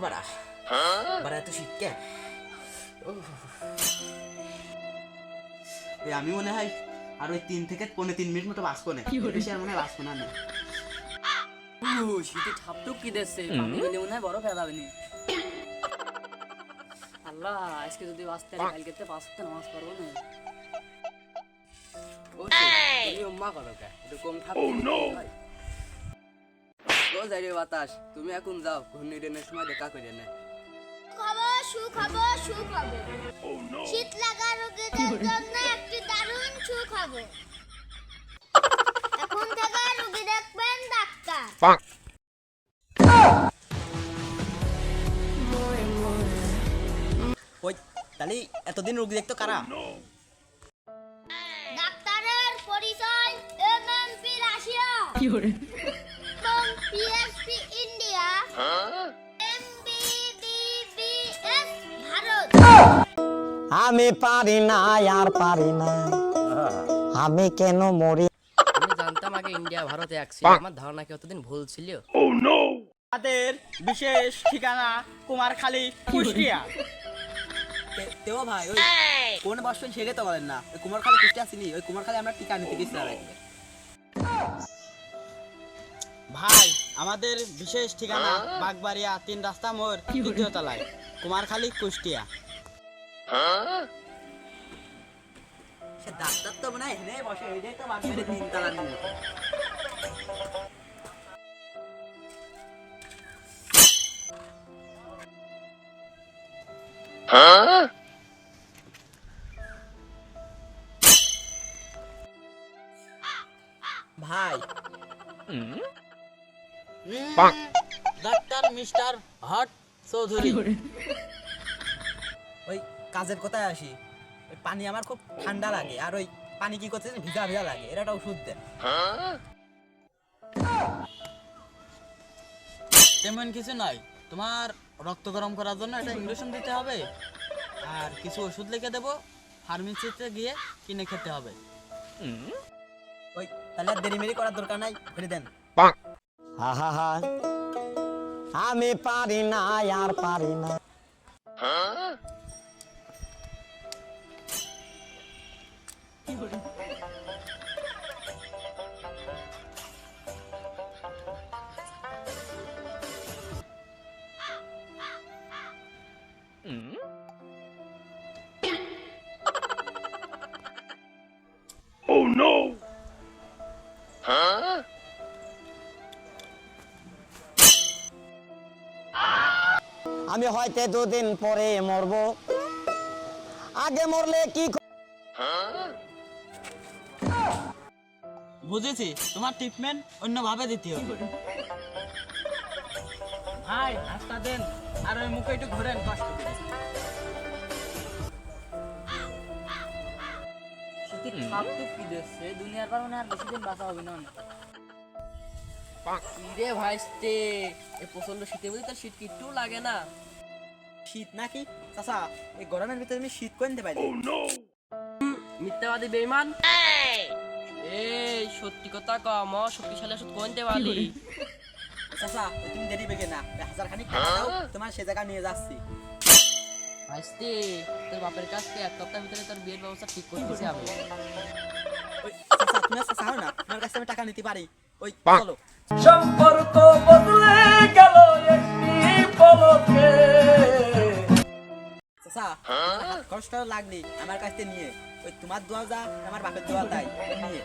বাড়া বাড়া এত শীত কে উফ। এই আমি মনে হয় আর ওই তিন থেকে পনেরো তিন মিনিট মতো বাঁচবো না বেশি আর মনে হয় বাঁচবো না শীতে ঠাপটুক কি পানি গেলে মনে হয় ফেলাবে নি আল্লাহ আজকে যদি বাঁচতে পারি কালকে তো বাঁচতে নামাজ পারব না ও করো কে থাকো ও যাই রে বাতাস তুমি এখন যাও ঘূর্ণিডেনের সময় দেখা করে না। খবর সুখবর সুখবর। শীত লাগা রোগীদের জন্য একটি দারুণ সুখবর। এখন থেকে রোগী দেখবেন ডাক্তার। ওই তাহলে এতদিন রোগী দেখতো কারা? ডাক্তারের পরিচয় এমএমপি রাশিয়া। এবং আমি পারি না আর পারি না। আমি কেন মরি? আমি জানতাম আগে ইন্ডিয়া ভারতে এক ছিল আমার ধারণা কি অতদিন ভুল ছিল? ও নো তাদের বিশেষ ঠিকানা কুমারখালী কুষ্টিয়া। তেও ভাই ওই কোন বসবেন সেটা তো বলেন না। ওই কুমারখালী কুষ্টি আসিনি ওই কুমারখালী আমরা টিকা নিতে গেছিলাম। ভাই আমাদের বিশেষ ঠিকানা বাগবাড়িয়া তিন রাস্তা মোড় দ্বিতীয় তলায় কুমারখালী কুষ্টিয়া। ডাক্তার তো ভাই ডাক্তার মিস্টার হট চৌধুরী। ওই কাজের কথায় আসি। ওই পানি আমার খুব ঠান্ডা লাগে আর ওই পানি কি করছে ভিজা ভিজা লাগে একটা ওষুধ দেন। তেমন কিছু নয় তোমার রক্ত গরম করার জন্য একটা ইঞ্জেকশন দিতে হবে আর কিছু ওষুধ লিখে দেবো ফার্মেসিতে গিয়ে কিনে খেতে হবে। ওই তাহলে আর দেরি মেরি করার দরকার নাই ফেলে দেন। হা হা হা আমি পারি না আর পারি না আমি হয়তো দুদিন পরে মরব। আগে মরলে কি বুঝেছি তোমার ট্রিটমেন্ট অন্যভাবে দিতে হবে। ভাই রাস্তা দেন আর ওই মুখে একটু ঘোরেন কষ্ট করে। শীতে ঠাপটুক কি দিচ্ছে। দুনিয়ার পর মনে আর বেশি দিন বাঁচা হবে না রে ভাইস্তে এ প্রচণ্ড শীতে বুঝি তোর শীত কিট্টু লাগে না। শীত নাকি? চাচা এই গরমের ভিতরে তুমি শীত করে নিতে পারি মিথ্যাবাদী বেইমান। এই সত্যি কথা কম শক্তিশালী ওষুধ কোনতে পারলি? চাচা তুমি দেরি বেগে না। হাজার খানিক দাও তোমার সে জায়গা নিয়ে যাচ্ছি। ভাইস্তে তোর বাপের কাছ থেকে এক সপ্তাহের ভিতরে তোর বিয়ের ব্যবস্থা ঠিক করে দিয়েছি আমি। চাচা তুমি না। তোমার কাছে আমি টাকা নিতে পারি। ওই চলো। সম্পর্ক বদলে গেল একটি পলকে। চাচা, কষ্ট লাগনি আমার কাছ নিয়ে। ওই তোমার দোয়া যা, আমার বাপের দোয়া তাই নিয়ে।